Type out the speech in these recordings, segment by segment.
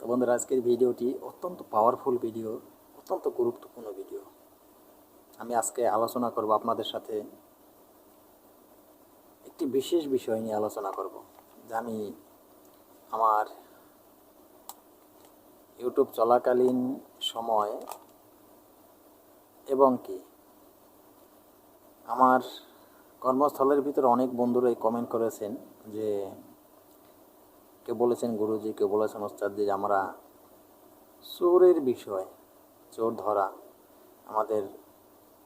তো বন্ধুরা, আজকের ভিডিওটি অত্যন্ত পাওয়ারফুল ভিডিও অত্যন্ত গুরুত্বপূর্ণ ভিডিও আমি আজকে আলোচনা করব আপনাদের সাথে একটি বিশেষ বিষয় নিয়ে আলোচনা করব, যা আমি আমার ইউটিউব চলাকালীন সময় এবং কি আমার কর্মস্থলের ভিতরে অনেক বন্ধুরাই কমেন্ট করেছেন যে কেউ বলেছেন গুরুজি কেউ বলেছেন যে আমরা চোরের বিষয়, চোর ধরা আমাদের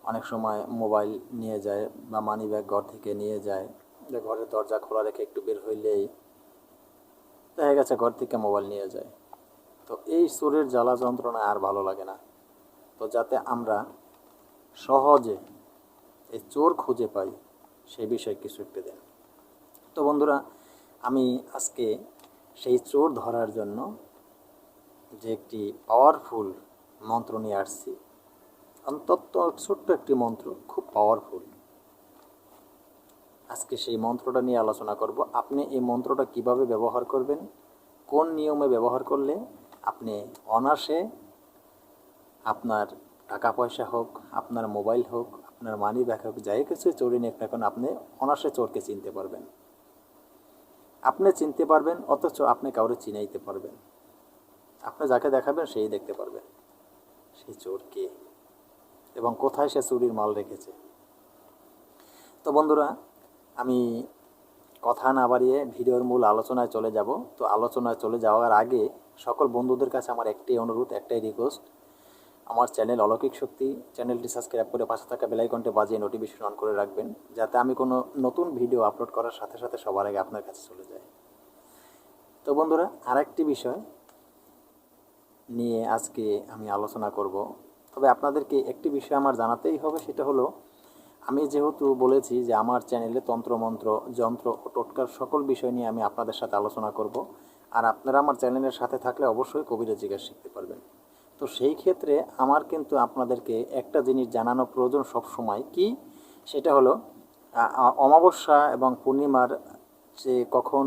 অনেক সময় মোবাইল নিয়ে যায় বা মানি ব্যাগ ঘর থেকে নিয়ে যায়। যে ঘরের দরজা খোলা রেখে একটু বের হইলেই দেখা গেছে ঘর থেকে মোবাইল নিয়ে যায়। তো এই চোরের জ্বালা যন্ত্রণা আর ভালো লাগে না। তো যাতে আমরা সহজে এই চোর খুঁজে পাই সেই বিষয়ে কিছু একটু দেন। তো বন্ধুরা, আমি আজকে সেই চোর ধরার জন্য যে একটি পাওয়ারফুল মন্ত্র নিয়ে আসছি। অন্তত ছোট্ট একটি মন্ত্র, খুব পাওয়ারফুল আজকে সেই মন্ত্রটা নিয়ে আলোচনা করব। আপনি এই মন্ত্রটা কীভাবে ব্যবহার করবেন? কোন নিয়মে ব্যবহার করলে আপনি অনাসে আপনার টাকা পয়সা হোক, আপনার মোবাইল হোক, আপনার মানি ব্যাগ হোক, যাই কিছু চোরে নিয়ে এখন আপনি অনাসে চোরকে চিনতে পারবেন। আপনি চিনতে পারবেন, অথচ আপনি কাউরে চিনাইতে পারবেন। আপনি যাকে দেখাবেন, সেই দেখতে পারবেন। সেই চোর কে? এবং কোথায় সে চুরির মাল রেখেছে? তো বন্ধুরা, আমি কথা না বাড়িয়ে ভিডিওর মূল আলোচনায় চলে যাব। তো আলোচনায় চলে যাওয়ার আগে সকল বন্ধুদের কাছে আমার একটাই অনুরোধ, একটাই রিকোয়েস্ট আমার চ্যানেল অলৌকিক শক্তি, চ্যানেলটি সাবস্ক্রাইব করে পাশে থাকা বেলাইকনটি বাজিয়ে নোটিফিকেশন অন করে রাখবেন, যাতে আমি কোনো নতুন ভিডিও আপলোড করার সাথে সাথে সবার আগে আপনার কাছে চলে যায়। তো বন্ধুরা, আরেকটি বিষয় নিয়ে আজকে আমি আলোচনা করব। তবে আপনাদেরকে একটি বিষয় আমার জানাতেই হবে, সেটা হলো, আমি যেহেতু বলেছি যে আমার চ্যানেলে তন্ত্রমন্ত্র যন্ত্র ও টোটকার সকল বিষয় নিয়ে আমি আপনাদের সাথে আলোচনা করব, আর আপনারা আমার চ্যানেলের সাথে থাকলে অবশ্যই কবিরা জিজ্ঞাসা শিখতে পারবেন। তো সেই ক্ষেত্রে আমার কিন্তু আপনাদেরকে একটা জিনিস জানানো প্রয়োজন সব সময় কি? সেটা হলো অমাবস্যা এবং পূর্ণিমার যে কখন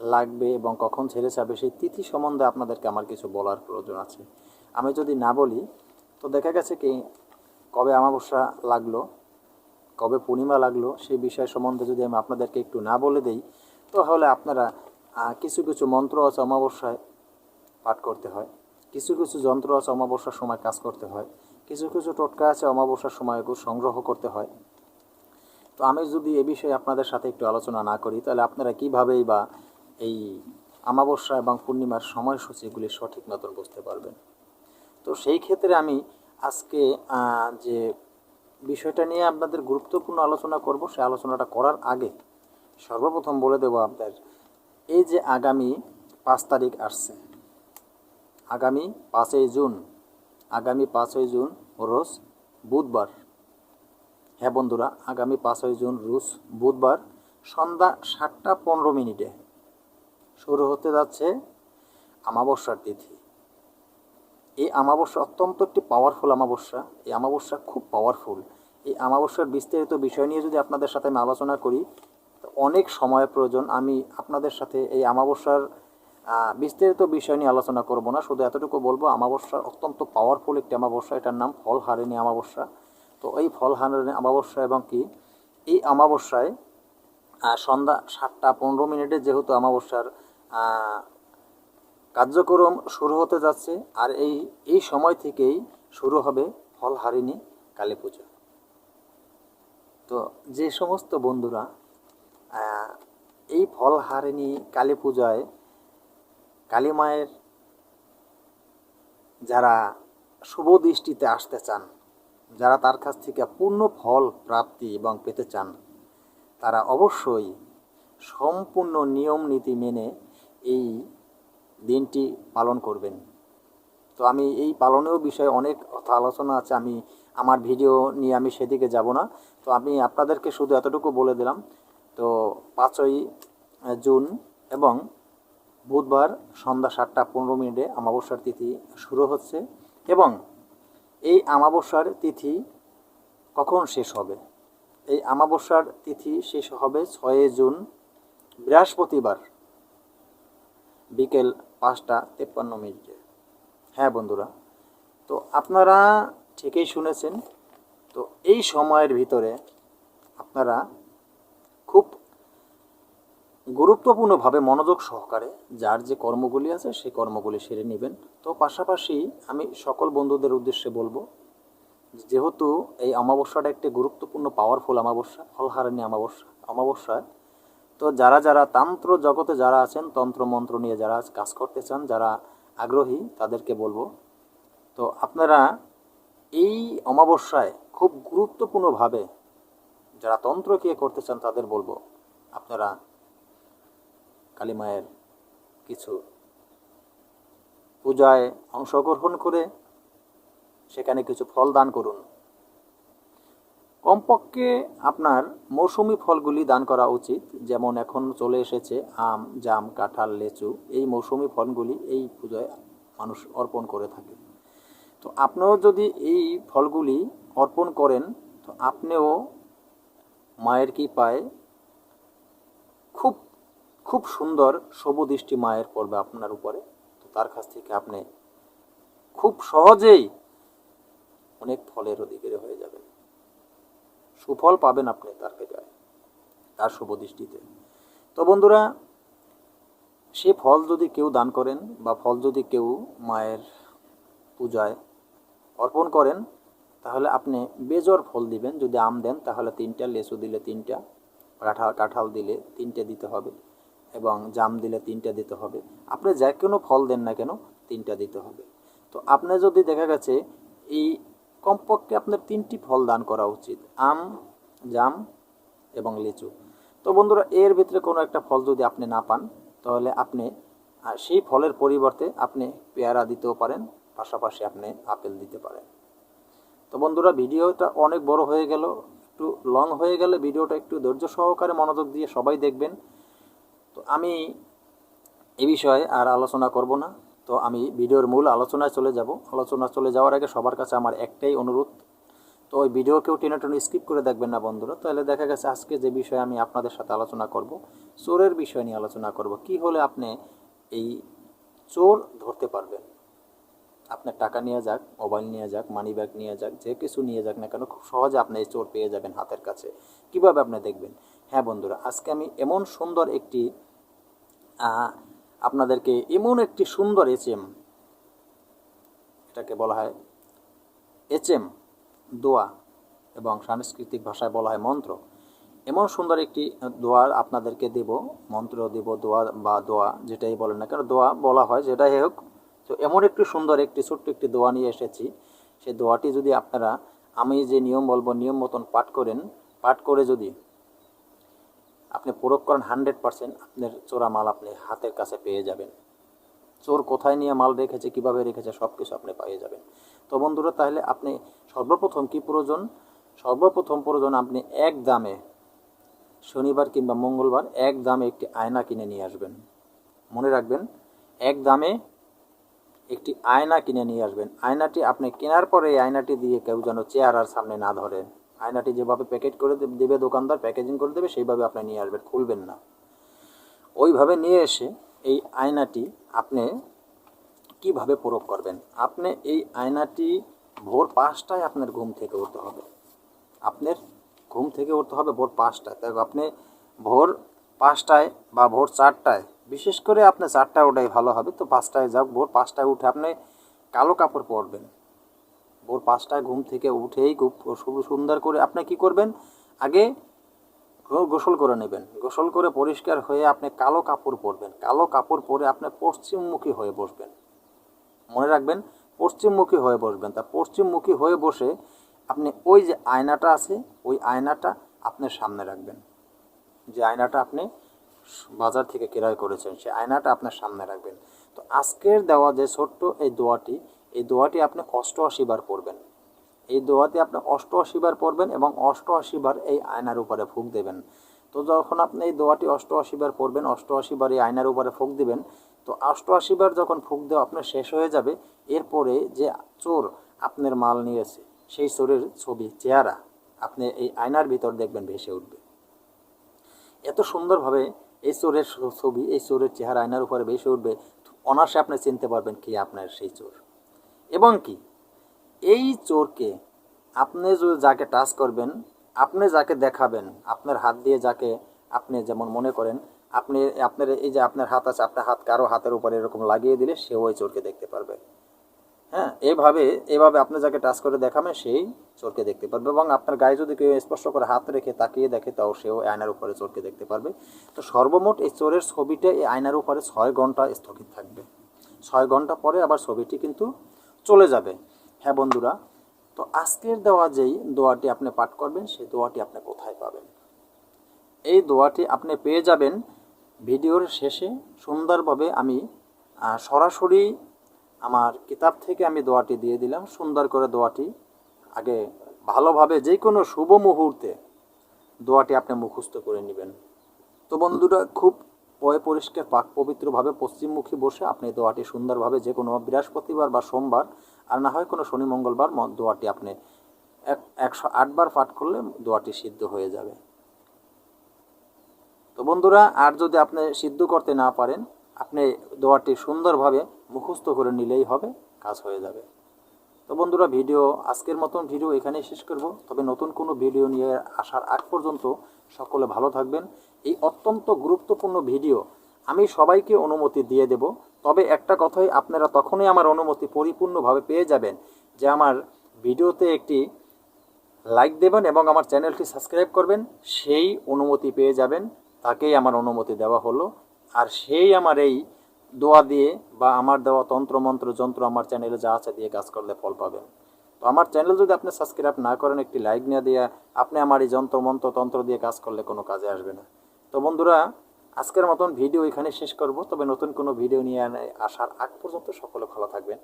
লাগবে এবং কখন ছেড়ে যাবে সেই তিথি সম্বন্ধে আপনাদেরকে আমার কিছু বলার প্রয়োজন আছে। আমি যদি না বলি, তো দেখা গেছে কি, কবে অমাবস্যা লাগল, কবে পূর্ণিমা লাগল সেই বিষয় সম্বন্ধে যদি আমি আপনাদেরকে একটু না বলে দেই, তাহলে আপনারা কিছু কিছু মন্ত্র আছে অমাবস্যায় পাঠ করতে হয়। কিছু কিছু যন্ত্র আছে অমাবস্যার সময় কাজ করতে হয়, কিছু কিছু টোটকা আছে অমাবস্যার সময় সংগ্রহ করতে হয়। তো আমি যদি এ বিষয়ে আপনাদের সাথে একটু আলোচনা না করি, তাহলে আপনারা কীভাবেই বা এই অমাবস্যা এবং পূর্ণিমার সময়সূচিগুলি সঠিক মতন বুঝতে পারবেন। তো সেই ক্ষেত্রে আমি আজকে যে বিষয়টা নিয়ে আপনাদের গুরুত্বপূর্ণ আলোচনা করব, সে আলোচনাটা করার আগে সর্বপ্রথম বলে দেবো আপনাদের, এই যে আগামী পাঁচ তারিখ আসছে আগামী পাঁচই জুন, আগামী পাঁচই জুন রোজ বুধবার। হ্যাঁ বন্ধুরা, আগামী পাঁচই জুন রোজ বুধবার সন্ধ্যা সাতটা পনেরো মিনিটে শুরু হতে যাচ্ছে আমাবস্যার তিথি। এই আমাবস্যা অত্যন্ত একটি পাওয়ারফুল আমাবস্যা এই আমাবস্যা খুব পাওয়ারফুল এই আমাবস্যার বিস্তারিত বিষয় নিয়ে যদি আপনাদের সাথে আমি আলোচনা করি অনেক সময় প্রয়োজন আমি আপনাদের সাথে এই আমাবস্যার বিস্তারিত বিষয় নিয়ে আলোচনা করব না। শুধু এতটুকু বলব আমাবস্যা অত্যন্ত পাওয়ারফুল একটি আমাবস্যা এটার নাম ফল হারিণী আমাবস্যা তো এই ফল হারিণী আমাবস্যা এবং কি? এই আমাবস্যায় সন্ধ্যা সাতটা পনেরো মিনিটে যেহেতু আমাবস্যার কার্যক্রম শুরু হতে যাচ্ছে, আর এই এই সময় থেকেই শুরু হবে ফল ফলহারিণী কালী পুজো। তো যে সমস্ত বন্ধুরা এই ফলহারিণী কালী পূজায় কালী মায়ের যারা শুভ দৃষ্টিতে আসতে চান, যারা তার কাছ থেকে পূর্ণ ফল, প্রাপ্তি এবং পেতে চান, তারা অবশ্যই সম্পূর্ণ নিয়ম নীতি মেনে এই দিনটি পালন করবেন। তো আমি এই পালনেও বিষয়ে অনেক কথা আলোচনা আছে, আমি আমার ভিডিও নিয়ে আমি সেদিকে যাব না। তো আমি আপনাদেরকে শুধু এতটুকু বলে দিলাম। তো পাঁচই জুন এবং বুধবার সন্ধ্যা সাতটা পনেরো মিনিটে অমাবস্যার তিথি শুরু হচ্ছে এবং এই আমাবস্যার তিথি কখন শেষ হবে? এই আমাবস্যার তিথি শেষ হবে ছয়ই জুন, বৃহস্পতিবার, বিকেল পাঁচটা তেপ্পান্ন মিনিটে। হ্যাঁ বন্ধুরা, তো আপনারা ঠিকই শুনেছেন, তো এই সময়ের ভিতরে আপনারা খুব গুরুত্বপূর্ণভাবে মনোযোগ সহকারে যার যে কর্মগুলি আছে সেই কর্মগুলি সেরে নেবেন। তো পাশাপাশি আমি সকল বন্ধুদের উদ্দেশ্যে বলব, যেহেতু এই অমাবস্যাটা একটি গুরুত্বপূর্ণ পাওয়ারফুল অমাবস্যা ফলহারানি অমাবস্যা অমাবস্যায় তো যারা যারা তান্ত্র জগতে যারা আছেন, তন্ত্র মন্ত্র নিয়ে যারা কাজ করতে চান, যারা আগ্রহী, তাদেরকে বলব, তো আপনারা এই অমাবস্যায় খুব গুরুত্বপূর্ণভাবে যারা তন্ত্র কে করতে চান, তাদের বলব, আপনারা কালী মায়ের কিছু পূজায় অংশগ্রহণ করে সেখানে কিছু ফল দান করুন। কমপক্ষে আপনার মৌসুমি ফলগুলি দান করা উচিত, যেমন এখন চলে এসেছে আম, জাম, কাঁঠাল, লেচু। এই মৌসুমি ফলগুলি এই পূজায় মানুষ অর্পণ করে থাকে। তো আপনিও যদি এই ফলগুলি অর্পণ করেন, তো আপনিও মায়ের কি পায় খুব খুব সুন্দর শুভদৃষ্টি মায়ের পড়বে আপনার উপরে। তো তার কাছ থেকে আপনি খুব সহজেই অনেক ফলের অধিকারী হয়ে যাবেন। সুফল পাবেন আপনি তার কৃপায় তার শুভদৃষ্টিতে তো বন্ধুরা, সে ফল যদি কেউ দান করেন বা ফল যদি কেউ মায়ের পূজায় অর্পণ করেন, তাহলে আপনি বেজর ফল দিবেন। যদি আম দেন, তাহলে তিনটা, লেচু দিলে তিনটা, কাঁঠাল কাঁঠাল দিলে তিনটে দিতে হবে। এবং জাম দিলে তিনটা দিতে হবে। আপনি যে কোনো ফল দেন না কেন, তিনটা দিতে হবে। তো আপনি যদি দেখা গেছে এই কমপক্ষে আপনার তিনটি ফল দান করা উচিত, আম, জাম এবং লিচু। তো বন্ধুরা, এর ভিতরে কোনো একটা ফল যদি আপনি না পান, তাহলে আপনি সেই ফলের পরিবর্তে আপনি পেয়ারা দিতেও পারেন, পাশাপাশি আপনি আপেল দিতে পারেন। তো বন্ধুরা, ভিডিওটা অনেক বড় হয়ে গেল, একটু লং হয়ে গেলে ভিডিওটা একটু ধৈর্য সহকারে মনোযোগ দিয়ে সবাই দেখবেন। তো আমি এ বিষয়ে আর আলোচনা করব না। তো আমি ভিডিওর মূল আলোচনায় চলে যাব। আলোচনা চলে যাওয়ার আগে সবার কাছে আমার একটাই অনুরোধ। তো ওই ভিডিও কেউ টেনে টেনে স্কিপ করে দেখবেন না বন্ধুরা। তাহলে দেখা গেছে আজকে যে বিষয়ে আমি আপনাদের সাথে আলোচনা করব, চোরের বিষয় নিয়ে আলোচনা করব। কি হলে আপনি এই চোর ধরতে পারবেন? আপনার টাকা নিয়ে যাক মোবাইল নিয়ে যাক মানি ব্যাগ নিয়ে যাক, যে কিছু নিয়ে যাক না কেন, খুব সহজে আপনি এই চোর পেয়ে যাবেন হাতের কাছে। কীভাবে আপনি দেখবেন? হ্যাঁ বন্ধুরা, আজকে আমি এমন সুন্দর একটি আপনাদেরকে এমন একটি সুন্দর এচএম, এটাকে বলা হয় এচএম, দোয়া এবং সাংস্কৃতিক ভাষায় বলা হয় মন্ত্র। এমন সুন্দর একটি দোয়া আপনাদেরকে দেব, মন্ত্র দেব, দোয়া বা দোয়া যেটাই বলেন না কেন, দোয়া বলা হয় যেটাই হোক। তো এমন একটি সুন্দর একটি ছোট্ট একটি দোয়া নিয়ে এসেছি। সেই দোয়াটি যদি আপনারা, আমি যে নিয়ম বলব, নিয়ম মতন পাঠ করেন, পাঠ করে যদি আপনি প্রয়োগ করেন হান্ড্রেড পার্সেন্ট আপনার চোরা মাল আপনি হাতের কাছে পেয়ে যাবেন। চোর কোথায় নিয়ে মাল রেখেছে, কীভাবে রেখেছে সব কিছু আপনি পেয়ে যাবেন। তো বন্ধুরা, তাহলে আপনি সর্বপ্রথম কি প্রয়োজন? সর্বপ্রথম প্রয়োজন, আপনি এক দামে শনিবার কিংবা মঙ্গলবার এক দামে একটি আয়না কিনে নিয়ে আসবেন। মনে রাখবেন, এক দামে একটি আয়না কিনে নিয়ে আসবেন। আয়নাটি আপনি কেনার পরে এই আয়নাটি দিয়ে কেউ যেন চেহারার সামনে না ধরে। আয়নাটি যেভাবে প্যাকেট করে দেবে, দোকানদার প্যাকেজিং করে দেবে, সেইভাবে আপনি নিয়ে আসবেন, খুলবেন না। ওইভাবে নিয়ে এসে এই আয়নাটি আপনি কীভাবে প্রয়োগ করবেন? আপনি এই আয়নাটি ভোর পাঁচটায় আপনার ঘুম থেকে উঠতে হবে। আপনার ঘুম থেকে উঠতে হবে ভোর পাঁচটায়। তাই আপনি ভোর পাঁচটায় বা ভোর চারটায়, বিশেষ করে আপনি চারটায় ওটাই ভালো হবে, তো পাঁচটায় যাক, ভোর পাঁচটায় উঠে আপনি কালো কাপড় পরবেন। ভোর পাঁচটায় ঘুম থেকে উঠেই খুব সুন্দর করে আপনি কি করবেন? আগে গোসল করে নেবেন। গোসল করে পরিষ্কার হয়ে আপনি কালো কাপড় পরবেন। কালো কাপড় পরে আপনি পশ্চিমমুখী হয়ে বসবেন। মনে রাখবেন, পশ্চিমমুখী হয়ে বসবেন। তা পশ্চিমমুখী হয়ে বসে আপনি ওই যে আয়নাটা আছে, ওই আয়নাটা আপনার সামনে রাখবেন। যে আয়নাটা আপনি বাজার থেকে ক্রয় করেছেন সেই আয়নাটা আপনার সামনে রাখবেন। তো আজকের দেওয়া যে ছোট্ট এই দোয়াটি এই দোয়াটি আপনি অষ্টআশি বার পড়বেন। এই দোয়াতে আপনি অষ্টআশি বার পড়বেন এবং অষ্টআশি বার এই আয়নার উপরে ফুঁক দেবেন। তো যখন আপনি এই দোয়াটি অষ্টআশি বার পড়বেন, অষ্টআশি বার এই আয়নার উপরে ফুঁক দিবেন, তো অষ্টআশি বার যখন ফুঁক দেওয়া আপনার শেষ হয়ে যাবে, এরপরে যে চোর আপনার মাল নিয়েছে, সেই চোরের ছবি, চেহারা আপনি এই আয়নার ভিতর দেখবেন, ভেসে উঠবে। এত সুন্দরভাবে এই চোরের ছবি, এই চোরের চেহারা আয়নার উপরে ভেসে উঠবে, অনায়াসে আপনি চিনতে পারবেন কি আপনার সেই চোর। এবং কি? এই চোরকে আপনি যদি যাকে টাচ করবেন, আপনি যাকে দেখাবেন, আপনার হাত দিয়ে যাকে আপনি যেমন মনে করেন, আপনি, আপনার এই যে আপনার হাত আছে, আপনার হাত কারও হাতের উপরে এরকম লাগিয়ে দিলে সেও ওই চোরকে দেখতে পারবে। হ্যাঁ এইভাবে এভাবে আপনি যাকে টাচ করে দেখাবেন, সেই চোরকে দেখতে পারবে এবং আপনার গায়ে যদি কেউ স্পর্শ করে হাত রেখে তাকিয়ে দেখে, তাও সেও আয়নার উপরে চোরকে দেখতে পারবে। তো সর্বমোট এই চোরের ছবিটা এই আয়নার উপরে ছয় ঘণ্টা স্থগিত থাকবে। ছয় ঘণ্টা পরে আবার ছবিটি কিন্তু চলে যাবে। হ্যাঁ বন্ধুরা, তো আজকের দেওয়া যেই দোয়াটি আপনি পাঠ করবেন, সেই দোয়াটি আপনি কোথায় পাবেন? এই দোয়াটি আপনি পেয়ে যাবেন ভিডিওর শেষে। সুন্দরভাবে আমি সরাসরি আমার কিতাব থেকে আমি দোয়াটি দিয়ে দিলাম। সুন্দর করে দোয়াটি আগে ভালোভাবে যে কোনো শুভ মুহূর্তে দোয়াটি আপনি মুখস্থ করে নেবেন। তো বন্ধুরা, খুব পয় পরিষ্কার পাক পবিত্রভাবে পশ্চিমমুখী বসে আপনি দোয়াটি সুন্দরভাবে যে কোনো বৃহস্পতিবার বা সোমবার, আর না হয় কোনো শনি, মঙ্গলবার দোয়াটি আপনি এক একশো আটবার পাঠ করলে দোয়াটি সিদ্ধ হয়ে যাবে। তো বন্ধুরা, আর যদি আপনি সিদ্ধ করতে না পারেন, আপনি দোয়াটি সুন্দরভাবে মুখস্থ করে নিলেই হবে, কাজ হয়ে যাবে। তো বন্ধুরা, ভিডিও আজকের মতন ভিডিও এখানেই শেষ করব। তবে নতুন কোনো ভিডিও নিয়ে আসার আগ পর্যন্ত সকলে ভালো থাকবেন। এই অত্যন্ত গুরুত্বপূর্ণ ভিডিও আমি সবাইকে অনুমতি দিয়ে দেব। তবে একটা কথাই আপনারা তখনই আমার অনুমতি পরিপূর্ণভাবে পেয়ে যাবেন যে আমার ভিডিওতে একটি লাইক দেবেন এবং আমার চ্যানেলটি সাবস্ক্রাইব করবেন, সেই অনুমতি পেয়ে যাবেন। তাকেই আমার অনুমতি দেওয়া হলো। আর সেই আমার এই দোয়া দিয়ে বা আমার দেওয়া তন্ত্রমন্ত্র যন্ত্র আমার চ্যানেলে যা আছে দিয়ে কাজ করলে ফল পাবেন। তো আমার চ্যানেল যদি আপনি সাবস্ক্রাইব না করেন, একটি লাইক না দিয়ে আপনি আমার এই যন্ত্রমন্ত্র তন্ত্র দিয়ে কাজ করলে কোনো কাজে আসবে না। তো বন্ধুরা, আজকের মতন ভিডিও এখানে শেষ করব। তবে নতুন কোনো ভিডিও নিয়ে আসার আগ পর্যন্ত সকলে ভালো থাকবেন।